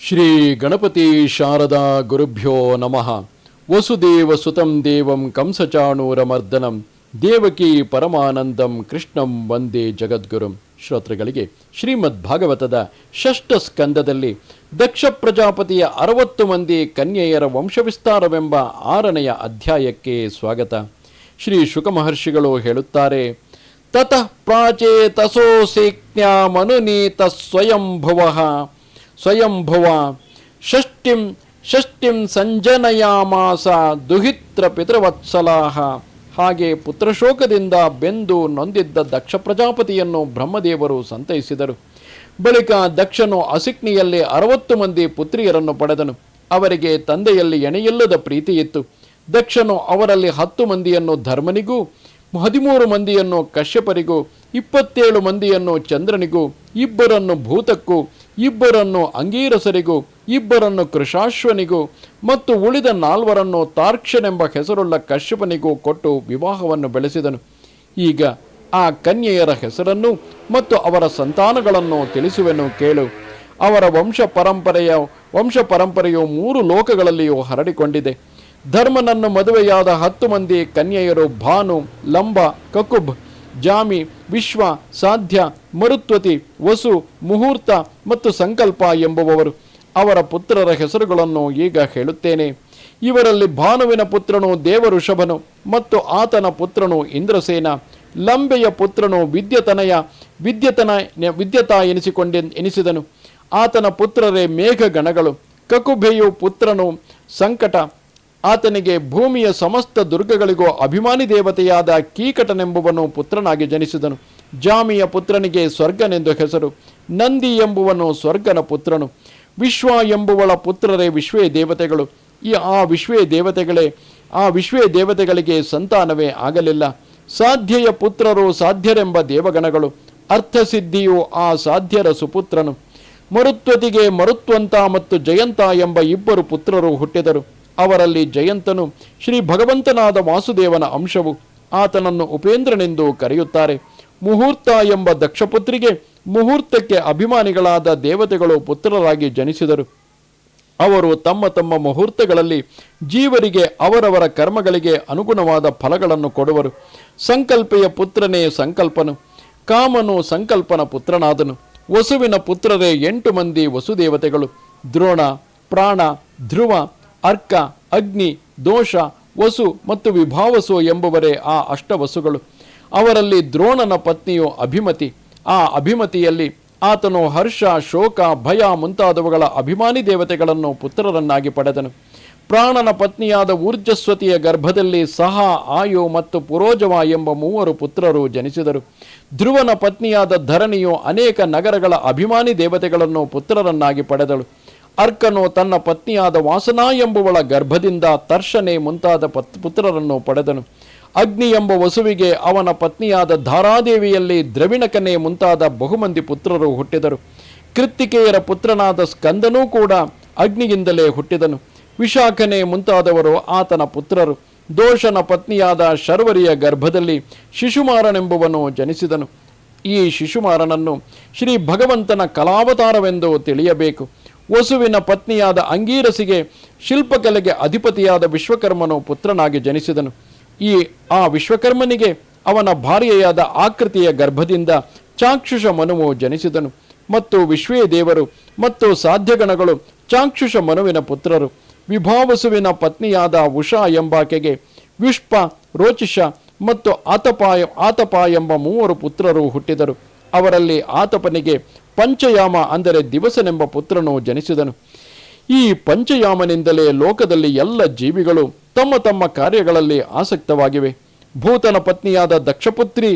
ಶ್ರೀ ಗಣಪತಿ ಶಾರದಾ ಗುರುಭ್ಯೋ ನಮಃ. ವಸುದೇವ ಸುತಂ ದೇವಂ ಕಂಸಚಾಣೂರ ಮರ್ದನಂ ದೇವಕಿ ಪರಮಾನಂದಂ ಕೃಷ್ಣಂ ವಂದೇ ಜಗದ್ಗುರುಂ. ಶ್ರೋತೃಗಳಿಗೆ ಶ್ರೀಮದ್ ಭಾಗವತದ ಷಷ್ಠ ಸ್ಕಂದದಲ್ಲಿ ದಕ್ಷ ಪ್ರಜಾಪತಿಯ ಅರವತ್ತು ಮಂದಿ ಕನ್ಯೆಯರ ವಂಶವಿಸ್ತಾರವೆಂಬ ಆರನೆಯ ಅಧ್ಯಾಯಕ್ಕೆ ಸ್ವಾಗತ. ಶ್ರೀ ಶುಕ ಮಹರ್ಷಿಗಳು ಹೇಳುತ್ತಾರೆ, ತತಃ ಪ್ರಾಚೇತಸೋಸೇಜ್ಞಾಮನುನೀತ ಸ್ವಯಂಭುವ. ಸ್ವಯಂಭುವ ಷಷ್ಟಿಂ ಷಷ್ಟಿಂ ಸಂಜನಯಾಮಾಸ ದುಹಿತ್ರ ಪಿತೃವತ್ಸಲಾಹ. ಹಾಗೆ ಪುತ್ರಶೋಕದಿಂದ ಬೆಂದು ನೊಂದಿದ್ದ ದಕ್ಷ ಪ್ರಜಾಪತಿಯನ್ನು ಬ್ರಹ್ಮದೇವರು ಸಂತೈಸಿದರು. ಬಳಿಕ ದಕ್ಷನು ಅಸಿಕ್ನಿಯಲ್ಲಿ ಅರವತ್ತು ಮಂದಿ ಪುತ್ರಿಯರನ್ನು ಪಡೆದನು. ಅವರಿಗೆ ತಂದೆಯಲ್ಲಿ ಎಣೆಯಿಲ್ಲದ ಪ್ರೀತಿಯಿತ್ತು. ದಕ್ಷನು ಅವರಲ್ಲಿ ಹತ್ತು ಮಂದಿಯನ್ನು ಧರ್ಮನಿಗೂ ಹದಿಮೂರು ಮಂದಿಯನ್ನು ಕಶ್ಯಪರಿಗೂ, ಇಪ್ಪತ್ತೇಳು ಮಂದಿಯನ್ನು ಚಂದ್ರನಿಗೂ, ಇಬ್ಬರನ್ನು ಭೂತಕ್ಕೂ, ಇಬ್ಬರನ್ನು ಅಂಗೀರಸರಿಗೂ, ಇಬ್ಬರನ್ನು ಕೃಷಾಶ್ವನಿಗೂ ಮತ್ತು ಉಳಿದ ನಾಲ್ವರನ್ನು ತಾರ್ಕ್ಷನೆಂಬ ಹೆಸರುಳ್ಳ ಕಶ್ಯಪನಿಗೂ ಕೊಟ್ಟು ವಿವಾಹವನ್ನು ಬೆಳೆಸಿದನು. ಈಗ ಆ ಕನ್ಯೆಯರ ಹೆಸರನ್ನು ಮತ್ತು ಅವರ ಸಂತಾನಗಳನ್ನು ತಿಳಿಸುವೆನು ಕೇಳು. ಅವರ ವಂಶ ಪರಂಪರೆಯ ವಂಶ ಪರಂಪರೆಯು ಮೂರು ಲೋಕಗಳಲ್ಲಿಯೂ ಹರಡಿಕೊಂಡಿದೆ. ಧರ್ಮನನ್ನು ಮದುವೆಯಾದ ಹತ್ತು ಮಂದಿ ಕನ್ಯೆಯರು ಭಾನು, ಲಂಬ, ಕಕುಬ್, ಜಾಮಿ, ವಿಶ್ವ, ಸಾಧ್ಯ, ಮರುತ್ವತಿ, ವಸು, ಮುಹೂರ್ತ ಮತ್ತು ಸಂಕಲ್ಪ ಎಂಬುವವರು. ಅವರ ಪುತ್ರರ ಹೆಸರುಗಳನ್ನು ಈಗ ಹೇಳುತ್ತೇನೆ. ಇವರಲ್ಲಿ ಭಾನುವಿನ ಪುತ್ರನು ದೇವಋಷಭನು ಮತ್ತು ಆತನ ಪುತ್ರನು ಇಂದ್ರಸೇನ. ಲಂಬೆಯ ಪುತ್ರನು ವಿದ್ಯತನಯ, ವಿದ್ಯತನ, ವಿದ್ಯತ ಎನಿಸಿಕೊಂಡೆ, ಎನಿಸಿದನು. ಆತನ ಪುತ್ರರೇ ಮೇಘಗಣಗಳು. ಕಕುಬೆಯು ಪುತ್ರನು ಸಂಕಟ ಆತನಿಗೆ ಭೂಮಿಯ ಸಮಸ್ತ ದುರ್ಗಗಳಿಗೂ ಅಭಿಮಾನಿ ದೇವತೆಯಾದ ಕೀಕಟನೆಂಬುವನು ಪುತ್ರನಾಗಿ ಜನಿಸಿದನು. ಜಾಮಿಯ ಪುತ್ರನಿಗೆ ಸ್ವರ್ಗನೆಂದು ಹೆಸರು. ನಂದಿ ಎಂಬುವನು ಸ್ವರ್ಗನ ಪುತ್ರನು. ವಿಶ್ವ ಎಂಬುವಳ ಪುತ್ರರೇ ವಿಶ್ವೇ ದೇವತೆಗಳು. ಈ ಆ ವಿಶ್ವೇ ದೇವತೆಗಳೇ, ಆ ವಿಶ್ವೇ ದೇವತೆಗಳಿಗೆ ಸಂತಾನವೇ ಆಗಲಿಲ್ಲ. ಸಾಧ್ಯೆಯ ಪುತ್ರರು ಸಾಧ್ಯರೆಂಬ ದೇವಗಣಗಳು. ಅರ್ಥಸಿದ್ಧಿಯು ಆ ಸಾಧ್ಯರ ಸುಪುತ್ರನು. ಮರುತ್ವತಿಗೆ ಮರುತ್ವಂತ ಮತ್ತು ಜಯಂತ ಎಂಬ ಇಬ್ಬರು ಪುತ್ರರು ಹುಟ್ಟಿದರು. ಅವರಲ್ಲಿ ಜಯಂತನು ಶ್ರೀ ಭಗವಂತನಾದ ವಾಸುದೇವನ ಅಂಶವು ಆತನನ್ನು ಉಪೇಂದ್ರನೆಂದು ಕರೆಯುತ್ತಾರೆ. ಮುಹೂರ್ತ ಎಂಬ ದಕ್ಷಪುತ್ರಿಗೆ ಮುಹೂರ್ತಕ್ಕೆ ಅಭಿಮಾನಿಗಳಾದ ದೇವತೆಗಳು ಪುತ್ರರಾಗಿ ಜನಿಸಿದರು. ಅವರು ತಮ್ಮ ತಮ್ಮ ಮುಹೂರ್ತಗಳಲ್ಲಿ ಜೀವರಿಗೆ ಅವರವರ ಕರ್ಮಗಳಿಗೆ ಅನುಗುಣವಾದ ಫಲಗಳನ್ನು ಕೊಡುವರು. ಸಂಕಲ್ಪೆಯ ಪುತ್ರನೇ ಸಂಕಲ್ಪನು, ಕಾಮನು ಸಂಕಲ್ಪನ ಪುತ್ರನಾದನು, ವಸುವಿನ ಪುತ್ರರೇ ಎಂಟು ಮಂದಿ ವಸುದೇವತೆಗಳು, ದ್ರೋಣ, ಪ್ರಾಣ, ಧ್ರುವ ಅರ್ಕ, ಅಗ್ನಿ, ದೋಷ, ವಸು ಮತ್ತು ವಿಭಾವಸು ಎಂಬುವರೇ ಆ ಅಷ್ಟವಸುಗಳು. ಅವರಲ್ಲಿ ದ್ರೋಣನ ಪತ್ನಿಯು ಅಭಿಮತಿ. ಆ ಅಭಿಮತಿಯಲ್ಲಿ ಆತನು ಹರ್ಷ, ಶೋಕ, ಭಯ ಮುಂತಾದವುಗಳ ಅಭಿಮಾನಿ ದೇವತೆಗಳನ್ನು ಪುತ್ರರನ್ನಾಗಿ ಪಡೆದನು. ಪ್ರಾಣನ ಪತ್ನಿಯಾದ ಊರ್ಜಸ್ವತಿಯ ಗರ್ಭದಲ್ಲಿ ಸಹ ಆಯು ಮತ್ತು ಪುರೋಜವ ಎಂಬ ಮೂವರು ಪುತ್ರರು ಜನಿಸಿದರು. ಧ್ರುವನ ಪತ್ನಿಯಾದ ಧರಣಿಯು ಅನೇಕ ನಗರಗಳ ಅಭಿಮಾನಿ ದೇವತೆಗಳನ್ನು ಪುತ್ರರನ್ನಾಗಿ ಪಡೆದಳು. ಅರ್ಕನು ತನ್ನ ಪತ್ನಿಯಾದ ವಾಸನಾ ಎಂಬುವಳ ಗರ್ಭದಿಂದ ತರ್ಷನೆ ಮುಂತಾದ ಪತ್, ಪುತ್ರರನ್ನು ಪಡೆದನು. ಅಗ್ನಿ ಎಂಬ ವಸುವಿಗೆ ಅವನ ಪತ್ನಿಯಾದ ಧಾರಾದೇವಿಯಲ್ಲಿ ದ್ರವಿಣಕನೆ ಮುಂತಾದ ಬಹುಮಂದಿ ಪುತ್ರರು ಹುಟ್ಟಿದರು. ಕೃತ್ತಿಕೆಯರ ಪುತ್ರನಾದ ಸ್ಕಂದನೂ ಕೂಡ ಅಗ್ನಿಯಿಂದಲೇ ಹುಟ್ಟಿದನು. ವಿಶಾಖನೆ ಮುಂತಾದವರು ಆತನ ಪುತ್ರರು. ದೋಷನ ಪತ್ನಿಯಾದ ಶರ್ವರಿಯ ಗರ್ಭದಲ್ಲಿ ಶಿಶುಮಾರನೆಂಬುವನು ಜನಿಸಿದನು. ಈ ಶಿಶುಮಾರನನ್ನು ಶ್ರೀ ಭಗವಂತನ ಕಲಾವತಾರವೆಂದು ತಿಳಿಯಬೇಕು. ವಸುವಿನ ಪತ್ನಿಯಾದ ಅಂಗೀರಸಿಗೆ ಶಿಲ್ಪಕಲೆಗೆ ಅಧಿಪತಿಯಾದ ವಿಶ್ವಕರ್ಮನು ಪುತ್ರನಾಗಿ ಜನಿಸಿದನು. ಈ ಆ ವಿಶ್ವಕರ್ಮನಿಗೆ ಅವನ ಭಾರ್ಯೆಯಾದ ಆಕೃತಿಯ ಗರ್ಭದಿಂದ ಚಾಕ್ಷುಷ ಮನುವು ಜನಿಸಿದನು. ಮತ್ತು ವಿಶ್ವೇ ದೇವರು ಮತ್ತು ಸಾಧ್ಯಗಣಗಳು ಚಾಕ್ಷುಷ ಮನುವಿನ ಪುತ್ರರು. ವಿಭಾವಸುವಿನ ಪತ್ನಿಯಾದ ಉಷಾ ಎಂಬಾಕೆಗೆ ವಿಷ್ಪ, ರೋಚಿಷ ಮತ್ತು ಆತಪಾಯ, ಆತಪ ಎಂಬ ಮೂವರು ಪುತ್ರರು ಹುಟ್ಟಿದರು. ಅವರಲ್ಲಿ ಆತಪನಿಗೆ ಪಂಚಯಾಮ ಅಂದರೆ ದಿವಸನೆಂಬ ಪುತ್ರನು ಜನಿಸಿದನು. ಈ ಪಂಚಯಾಮನಿಂದಲೇ ಲೋಕದಲ್ಲಿ ಎಲ್ಲ ಜೀವಿಗಳು ತಮ್ಮ ತಮ್ಮ ಕಾರ್ಯಗಳಲ್ಲಿ ಆಸಕ್ತವಾಗಿವೆ. ಭೂತನ ಪತ್ನಿಯಾದ ದಕ್ಷಪುತ್ರಿ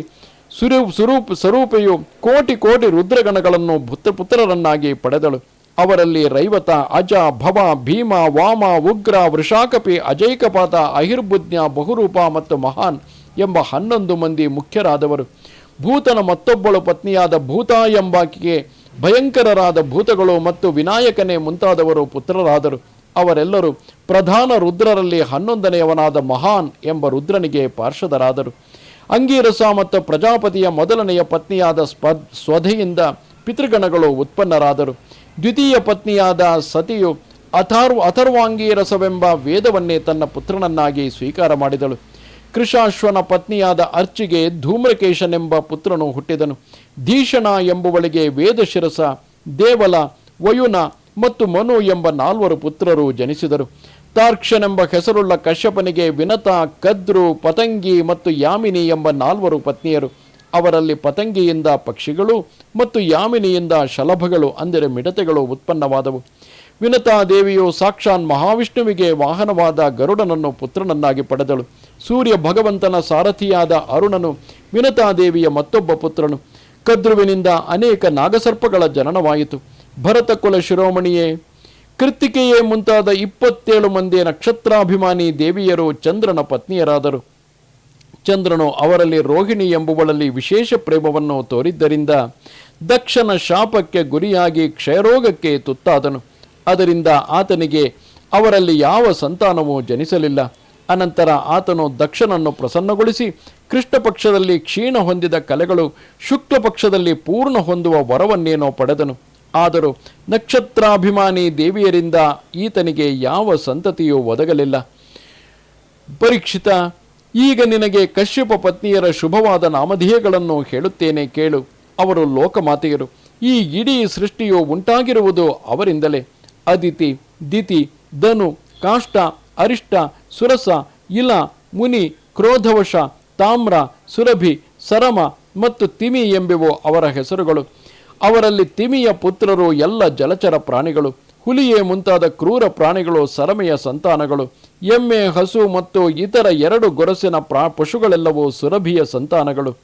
ಸುರು ಸ್ವರೂಪ ಸ್ವರೂಪೆಯು ಕೋಟಿ ಕೋಟಿ ರುದ್ರಗಣಗಳನ್ನು ಪುತ್ರ ಪುತ್ರರನ್ನಾಗಿ ಪಡೆದಳು. ಅವರಲ್ಲಿ ರೈವತ, ಅಜ, ಭವ, ಭೀಮ, ವಾಮ, ಉಗ್ರ, ವೃಷಾಕಪಿ, ಅಜೈಕಪಾತ, ಅಹಿರ್ಬುಜ್ಞ, ಬಹುರೂಪ ಮತ್ತು ಮಹಾನ್ ಎಂಬ ಹನ್ನೊಂದು ಮಂದಿ ಮುಖ್ಯರಾದವರು. ಭೂತನ ಮತ್ತೊಬ್ಬಳು ಪತ್ನಿಯಾದ ಭೂತ ಎಂಬಾಕೆಗೆ ಭಯಂಕರರಾದ ಭೂತಗಳು ಮತ್ತು ವಿನಾಯಕನೇ ಮುಂತಾದವರು ಪುತ್ರರಾದರು. ಅವರೆಲ್ಲರೂ ಪ್ರಧಾನ ರುದ್ರರಲ್ಲಿ ಹನ್ನೊಂದನೆಯವನಾದ ಮಹಾನ್ ಎಂಬ ರುದ್ರನಿಗೆ ಪಾರ್ಷದರಾದರು. ಅಂಗೀರಸ ಮತ್ತು ಪ್ರಜಾಪತಿಯ ಮೊದಲನೆಯ ಪತ್ನಿಯಾದ ಸ್ಪ ಸ್ವಧೆಯಿಂದ ಪಿತೃಗಣಗಳು ಉತ್ಪನ್ನರಾದರು. ದ್ವಿತೀಯ ಪತ್ನಿಯಾದ ಸತಿಯು ಅಥರ್ವ ಅಥರ್ವಾಂಗೀರಸವೆಂಬ ವೇದವನ್ನೇ ತನ್ನ ಪುತ್ರನನ್ನಾಗಿ ಸ್ವೀಕಾರ ಮಾಡಿದಳು. ಕೃಷಾಶ್ವನ ಪತ್ನಿಯಾದ ಅರ್ಚಿಗೆ ಧೂಮ್ರಕೇಶನೆಂಬ ಪುತ್ರನು ಹುಟ್ಟಿದನು. ಧೀಷಣ ಎಂಬುವಳಿಗೆ ವೇದಶಿರಸ ದೇವಲ, ವಯುನ ಮತ್ತು ಮನು ಎಂಬ ನಾಲ್ವರು ಪುತ್ರರು ಜನಿಸಿದರು. ತಾರ್ಕ್ಷನೆಂಬ ಹೆಸರುಳ್ಳ ಕಶ್ಯಪನಿಗೆ ವಿನತ, ಕದ್ರು, ಪತಂಗಿ ಮತ್ತು ಯಾಮಿನಿ ಎಂಬ ನಾಲ್ವರು ಪತ್ನಿಯರು. ಅವರಲ್ಲಿ ಪತಂಗಿಯಿಂದ ಪಕ್ಷಿಗಳು ಮತ್ತು ಯಾಮಿನಿಯಿಂದ ಶಲಭಗಳು ಅಂದರೆ ಮಿಡತೆಗಳು ಉತ್ಪನ್ನವಾದವು. ವಿನತಾದೇವಿಯು ಸಾಕ್ಷಾನ್ ಮಹಾವಿಷ್ಣುವಿಗೆ ವಾಹನವಾದ ಗರುಡನನ್ನು ಪುತ್ರನನ್ನಾಗಿ ಪಡೆದಳು. ಸೂರ್ಯ ಭಗವಂತನ ಸಾರಥಿಯಾದ ಅರುಣನು ವಿನತಾದೇವಿಯ ಮತ್ತೊಬ್ಬ ಪುತ್ರನು. ಕದ್ರುವಿನಿಂದ ಅನೇಕ ನಾಗಸರ್ಪಗಳ ಜನನವಾಯಿತು. ಭರತ ಕುಲ ಶಿರೋಮಣಿಯೇ ಕೃತಿಕೆಯೇ ಮುಂತಾದ ಇಪ್ಪತ್ತೇಳು ಮಂದಿ ನಕ್ಷತ್ರಾಭಿಮಾನಿ ದೇವಿಯರು ಚಂದ್ರನ ಪತ್ನಿಯರಾದರು. ಚಂದ್ರನು ಅವರಲ್ಲಿ ರೋಹಿಣಿ ಎಂಬುವಳಲ್ಲಿ ವಿಶೇಷ ಪ್ರೇಮವನ್ನು ತೋರಿದ್ದರಿಂದ ದಕ್ಷನ ಶಾಪಕ್ಕೆ ಗುರಿಯಾಗಿ ಕ್ಷಯರೋಗಕ್ಕೆ ತುತ್ತಾದನು. ಅದರಿಂದ ಆತನಿಗೆ ಅವರಲ್ಲಿ ಯಾವ ಸಂತಾನವೂ ಜನಿಸಲಿಲ್ಲ. ಅನಂತರ ಆತನು ದಕ್ಷನನ್ನು ಪ್ರಸನ್ನಗೊಳಿಸಿ ಕೃಷ್ಣ ಪಕ್ಷದಲ್ಲಿ ಕ್ಷೀಣ ಹೊಂದಿದ ಕಲೆಗಳು ಶುಕ್ಲ ಪಕ್ಷದಲ್ಲಿ ಪೂರ್ಣ ಹೊಂದುವ ವರವನ್ನೇನೋ ಪಡೆದನು. ಆದರೂ ನಕ್ಷತ್ರಾಭಿಮಾನಿ ದೇವಿಯರಿಂದ ಈತನಿಗೆ ಯಾವ ಸಂತತಿಯೂ ಒದಗಲಿಲ್ಲ. ಪರೀಕ್ಷಿತ, ಈಗ ನಿನಗೆ ಕಶ್ಯಪ ಪತ್ನಿಯರ ಶುಭವಾದ ನಾಮಧೇಯಗಳನ್ನು ಹೇಳುತ್ತೇನೆ ಕೇಳು. ಅವರು ಲೋಕಮಾತೆಯರು. ಈ ಇಡೀ ಸೃಷ್ಟಿಯು ಉಂಟಾಗಿರುವುದು ಅವರಿಂದಲೇ. ಅದಿತಿ, ದಿತಿ, ಧನು, ಕಾಷ್ಟ, ಅರಿಷ್ಟ, ಸುರಸ, ಇಲ, ಮುನಿ, ಕ್ರೋಧವಶ, ತಾಮ್ರ, ಸುರಭಿ, ಸರಮ ಮತ್ತು ತಿಮಿ ಎಂಬಿವು ಅವರ ಹೆಸರುಗಳು. ಅವರಲ್ಲಿ ತಿಮಿಯ ಪುತ್ರರು ಎಲ್ಲ ಜಲಚರ ಪ್ರಾಣಿಗಳು. ಹುಲಿಯೇ ಮುಂತಾದ ಕ್ರೂರ ಪ್ರಾಣಿಗಳು ಸರಮೆಯ ಸಂತಾನಗಳು. ಎಮ್ಮೆ, ಹಸು ಮತ್ತು ಇತರ ಎರಡು ಗೊರಸಿನ ಪ್ರಾ, ಪಶುಗಳೆಲ್ಲವೂ ಸುರಭಿಯ ಸಂತಾನಗಳು.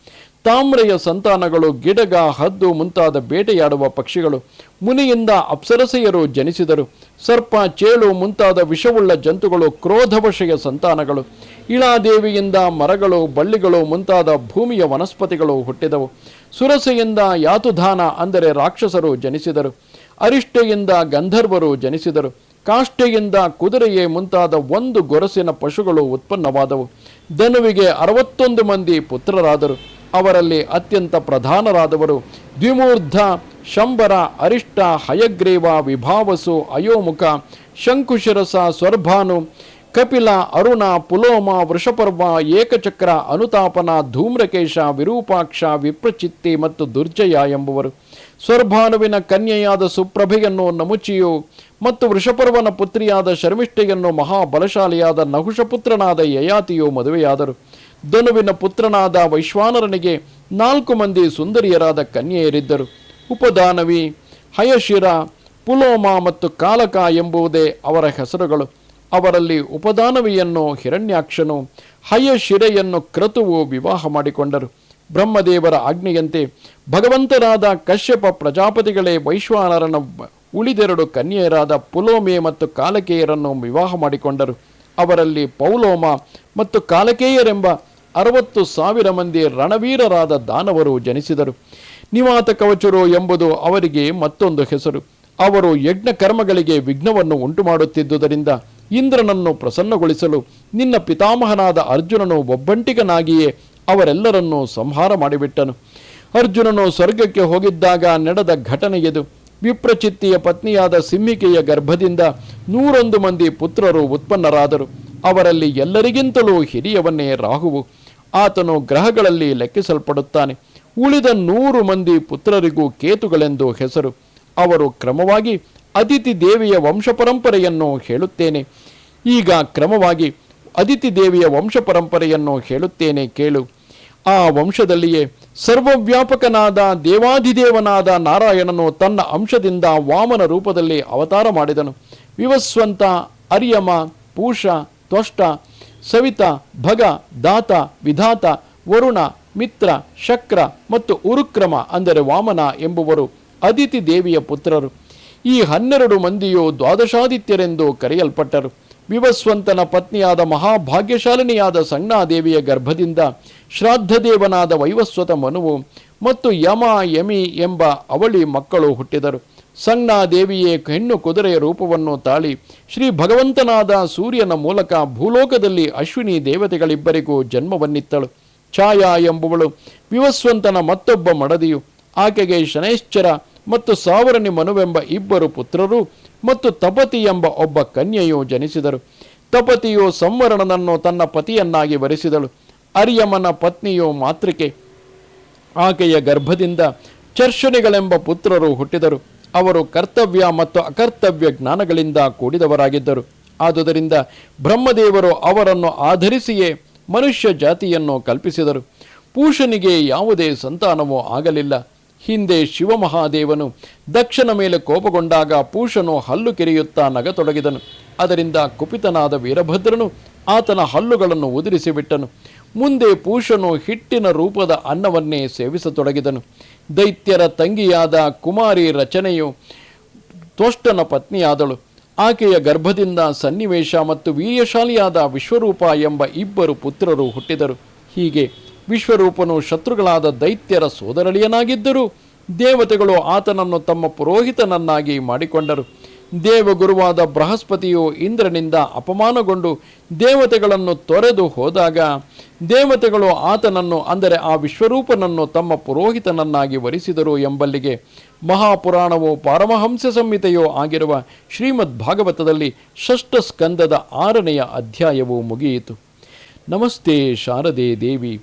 ತಾಮ್ರೆಯ ಸಂತಾನಗಳು ಗಿಡಗ, ಹದ್ದು ಮುಂತಾದ ಬೇಟೆಯಾಡುವ ಪಕ್ಷಿಗಳು ಮುನಿಯಿಂದ ಅಪ್ಸರಸೆಯರು ಜನಿಸಿದರು. ಸರ್ಪ, ಚೇಳು ಮುಂತಾದ ವಿಷವುಳ್ಳ ಜಂತುಗಳು ಕ್ರೋಧವಶೆಯ ಸಂತಾನಗಳು. ಇಳಾದೇವಿಯಿಂದ ಮರಗಳು, ಬಳ್ಳಿಗಳು ಮುಂತಾದ ಭೂಮಿಯ ವನಸ್ಪತಿಗಳು ಹುಟ್ಟಿದವು. ಸುರಸೆಯಿಂದ ಯಾತುಧಾನ ಅಂದರೆ ರಾಕ್ಷಸರು ಜನಿಸಿದರು. ಅರಿಷ್ಟೆಯಿಂದ ಗಂಧರ್ವರು ಜನಿಸಿದರು. ಕಾಷ್ಟೆಯಿಂದ ಕುದುರೆಯೇ ಮುಂತಾದ ಒಂದು ಗೊರಸಿನ ಪಶುಗಳು ಉತ್ಪನ್ನವಾದವು. ಧನುವಿಗೆ ಅರವತ್ತೊಂದು ಮಂದಿ ಪುತ್ರರಾದರು. ಅವರಲ್ಲಿ ಅತ್ಯಂತ ಪ್ರಧಾನರಾದವರು ದ್ವಿಮೂರ್ಧ ಶಂಬರ, ಅರಿಷ್ಟ, ಹಯಗ್ರೀವ, ವಿಭಾವಸು, ಅಯೋಮುಖ, ಶಂಕುಶಿರಸ, ಸ್ವರ್ಭಾನು, ಕಪಿಲ, ಅರುಣ, ಪುಲೋಮ, ವೃಷಪರ್ವ, ಏಕಚಕ್ರ, ಅನುತಾಪನ, ಧೂಮ್ರಕೇಶ, ವಿರೂಪಾಕ್ಷ, ವಿಪ್ರಚಿತ್ತಿ ಮತ್ತು ದುರ್ಜಯ ಎಂಬುವರು. ಸ್ವರ್ಭಾನುವಿನ ಕನ್ಯೆಯಾದ ಸುಪ್ರಭೆಯನ್ನು ನಮುಚಿಯು ಮತ್ತು ವೃಷಪರ್ವನ ಪುತ್ರಿಯಾದ ಶರ್ಮಿಷ್ಠೆಯನ್ನು ಮಹಾಬಲಶಾಲಿಯಾದ ನಹುಷಪುತ್ರನಾದ ಯಯಾತಿಯು ಮದುವೆಯಾದರು. ಧನುವಿನ ಪುತ್ರನಾದ ವೈಶ್ವಾನರನಿಗೆ ನಾಲ್ಕು ಮಂದಿ ಸುಂದರಿಯರಾದ ಕನ್ಯೆಯರಿದ್ದರು. ಉಪದಾನವಿ, ಹಯಶಿರ, ಪುಲೋಮ ಮತ್ತು ಕಾಲಕ ಎಂಬುವುದೇ ಅವರ ಹೆಸರುಗಳು. ಅವರಲ್ಲಿ ಉಪದಾನವಿಯನ್ನು ಹಿರಣ್ಯಾಕ್ಷನು, ಹಯಶಿರೆಯನ್ನು ಕ್ರತುವು ವಿವಾಹ ಮಾಡಿಕೊಂಡರು. ಬ್ರಹ್ಮದೇವರ ಆಜ್ಞೆಯಂತೆ ಭಗವಂತರಾದ ಕಶ್ಯಪ ಪ್ರಜಾಪತಿಗಳೇ ವೈಶ್ವಾನರನ ಉಳಿದೆರಡು ಕನ್ಯೆಯರಾದ ಪುಲೋಮೆ ಮತ್ತು ಕಾಲಕೇಯರನ್ನು ವಿವಾಹ ಮಾಡಿಕೊಂಡರು. ಅವರಲ್ಲಿ ಪೌಲೋಮ ಮತ್ತು ಕಾಲಕೇಯರೆಂಬ ಅರವತ್ತು ಸಾವಿರ ಮಂದಿ ರಣವೀರರಾದ ದಾನವರು ಜನಿಸಿದರು. ನಿವಾತ ಕವಚರು ಎಂಬುದು ಅವರಿಗೆ ಮತ್ತೊಂದು ಹೆಸರು. ಅವರು ಯಜ್ಞ ಕರ್ಮಗಳಿಗೆ ವಿಘ್ನವನ್ನು ಉಂಟು ಮಾಡುತ್ತಿದ್ದುದರಿಂದ ಇಂದ್ರನನ್ನು ಪ್ರಸನ್ನಗೊಳಿಸಲು ನಿನ್ನ ಪಿತಾಮಹನಾದ ಅರ್ಜುನನು ಒಬ್ಬಂಟಿಗನಾಗಿಯೇ ಅವರೆಲ್ಲರನ್ನೂ ಸಂಹಾರ ಮಾಡಿಬಿಟ್ಟನು. ಅರ್ಜುನನು ಸ್ವರ್ಗಕ್ಕೆ ಹೋಗಿದ್ದಾಗ ನಡೆದ ಘಟನೆಯದು ವಿಪ್ರಚಿತ್ತಿಯ ಪತ್ನಿಯಾದ ಸಿಂಹಿಕೆಯ ಗರ್ಭದಿಂದ ನೂರೊಂದು ಮಂದಿ ಪುತ್ರರು ಉತ್ಪನ್ನರಾದರು. ಅವರಲ್ಲಿ ಎಲ್ಲರಿಗಿಂತಲೂ ಹಿರಿಯವನ್ನೇ ರಾಹುವು. ಆತನು ಗ್ರಹಗಳಲ್ಲಿ ಲೆಕ್ಕಿಸಲ್ಪಡುತ್ತಾನೆ. ಉಳಿದ ನೂರು ಮಂದಿ ಪುತ್ರರಿಗೂ ಕೇತುಗಳೆಂದು ಹೆಸರು. ಅವರು ಕ್ರಮವಾಗಿ ಅದಿತಿ ದೇವಿಯ ವಂಶಪರಂಪರೆಯನ್ನು ಹೇಳುತ್ತೇನೆ. ಈಗ ಕ್ರಮವಾಗಿ ಅದಿತಿ ದೇವಿಯ ವಂಶಪರಂಪರೆಯನ್ನು ಹೇಳುತ್ತೇನೆ ಕೇಳು. ಆ ವಂಶದಲ್ಲಿಯೇ ಸರ್ವವ್ಯಾಪಕನಾದ ದೇವಾಧಿದೇವನಾದ ನಾರಾಯಣನು ತನ್ನ ಅಂಶದಿಂದ ವಾಮನ ರೂಪದಲ್ಲಿ ಅವತಾರ ಮಾಡಿದನು. ವಿವಸ್ವಂತ ಅರಿಯಮ, ಪೂಷ, ತ್ವಷ್ಟ ಸವಿತ, ಭಗ, ದಾತ, ವಿಧಾತ, ವರುಣ, ಮಿತ್ರ, ಶಕ್ರ ಮತ್ತು ಉರುಕ್ರಮ ಅಂದರೆ ವಾಮನ ಎಂಬುವರು ಅದಿತಿ ದೇವಿಯ ಪುತ್ರರು. ಈ ಹನ್ನೆರಡು ಮಂದಿಯು ದ್ವಾದಶಾದಿತ್ಯರೆಂದು ಕರೆಯಲ್ಪಟ್ಟರು. ವಿವಸ್ವಂತನ ಪತ್ನಿಯಾದ ಮಹಾಭಾಗ್ಯಶಾಲಿನಿಯಾದ ಸಣ್ಣಾದೇವಿಯ ಗರ್ಭದಿಂದ ಶ್ರಾದ್ದದೇವನಾದ ವೈವಸ್ವತ ಮನುವು ಮತ್ತು ಯಮ, ಯಮಿ ಎಂಬ ಅವಳಿ ಮಕ್ಕಳು ಹುಟ್ಟಿದರು. ಸಂಜ್ಞಾದೇವಿಯೇ ಹೆಣ್ಣು ಕುದುರೆಯ ರೂಪವನ್ನು ತಾಳಿ ಶ್ರೀ ಭಗವಂತನಾದ ಸೂರ್ಯನ ಮೂಲಕ ಭೂಲೋಕದಲ್ಲಿ ಅಶ್ವಿನಿ ದೇವತೆಗಳಿಬ್ಬರಿಗೂ ಜನ್ಮವನ್ನಿತ್ತಳು. ಛಾಯಾ ಎಂಬುವಳು ವಿವಸ್ವಂತನ ಮತ್ತೊಬ್ಬ ಮಡದಿಯು. ಆಕೆಗೆ ಶನೈಶ್ಚರ ಮತ್ತು ಸಾವರನಿ ಮನುವೆಂಬ ಇಬ್ಬರು ಪುತ್ರರು ಮತ್ತು ತಪತಿ ಎಂಬ ಒಬ್ಬ ಕನ್ಯೆಯು ಜನಿಸಿದರು. ತಪತಿಯು ಸಂವರಣನನ್ನು ತನ್ನ ಪತಿಯನ್ನಾಗಿ ವರಿಸಿದಳು. ಅರಿಯಮ್ಮನ ಪತ್ನಿಯು ಮಾತೃಕೆ. ಆಕೆಯ ಗರ್ಭದಿಂದ ಚರ್ಷಣಿಗಳೆಂಬ ಪುತ್ರರು ಹುಟ್ಟಿದರು. ಅವರು ಕರ್ತವ್ಯ ಮತ್ತು ಅಕರ್ತವ್ಯ ಜ್ಞಾನಗಳಿಂದ ಕೂಡಿದವರಾಗಿದ್ದರು. ಆದುದರಿಂದ ಬ್ರಹ್ಮದೇವರು ಅವರನ್ನು ಆಧರಿಸಿಯೇ ಮನುಷ್ಯ ಜಾತಿಯನ್ನು ಕಲ್ಪಿಸಿದರು. ಪೂಷನಿಗೆ ಯಾವುದೇ ಸಂತಾನವೂ ಆಗಲಿಲ್ಲ. ಹಿಂದೆ ಶಿವಮಹಾದೇವನು ದಕ್ಷನ ಮೇಲೆ ಕೋಪಗೊಂಡಾಗ ಪೂಷನು ಹಲ್ಲು ಕೆರೆಯುತ್ತಾ ನಗತೊಡಗಿದನು. ಅದರಿಂದ ಕುಪಿತನಾದ ವೀರಭದ್ರನು ಆತನ ಹಲ್ಲುಗಳನ್ನು ಉದುರಿಸಿಬಿಟ್ಟನು. ಮುಂದೆ ಪೂಷನು ಹಿಟ್ಟಿನ ರೂಪದ ಅನ್ನವನ್ನೇ ಸೇವಿಸತೊಡಗಿದನು. ದೈತ್ಯರ ತಂಗಿಯಾದ ಕುಮಾರಿ ರಚನೆಯು ತೋಷ್ಟನ ಪತ್ನಿಯಾದಳು. ಆಕೆಯ ಗರ್ಭದಿಂದ ಸನ್ನಿವೇಶ ಮತ್ತು ವೀರ್ಯಶಾಲಿಯಾದ ವಿಶ್ವರೂಪ ಎಂಬ ಇಬ್ಬರು ಪುತ್ರರು ಹುಟ್ಟಿದರು. ಹೀಗೆ ವಿಶ್ವರೂಪನು ಶತ್ರುಗಳಾದ ದೈತ್ಯರ ಸೋದರಳಿಯನಾಗಿದ್ದರು. ದೇವತೆಗಳು ಆತನನ್ನು ತಮ್ಮ ಪುರೋಹಿತನನ್ನಾಗಿ ಮಾಡಿಕೊಂಡರು. ದೇವಗುರುವಾದ ಬೃಹಸ್ಪತಿಯು ಇಂದ್ರನಿಂದ ಅಪಮಾನಗೊಂಡು ದೇವತೆಗಳನ್ನು ತೊರೆದು ಹೋದಾಗ, ದೇವತೆಗಳು ಆತನನ್ನು, ಅಂದರೆ ಆ ವಿಶ್ವರೂಪನನ್ನು ತಮ್ಮ ಪುರೋಹಿತನನ್ನಾಗಿ ವರಿಸಿದರು ಎಂಬಲ್ಲಿಗೆ ಮಹಾಪುರಾಣವು ಪಾರಮಹಂಸ ಸಂಹಿತೆಯೋ ಆಗಿರುವ ಶ್ರೀಮದ್ ಭಾಗವತದಲ್ಲಿ ಷಷ್ಠ ಸ್ಕಂದದ ಆರನೆಯ ಅಧ್ಯಾಯವು ಮುಗಿಯಿತು. ನಮಸ್ತೆ ಶಾರದೆ ದೇವಿ.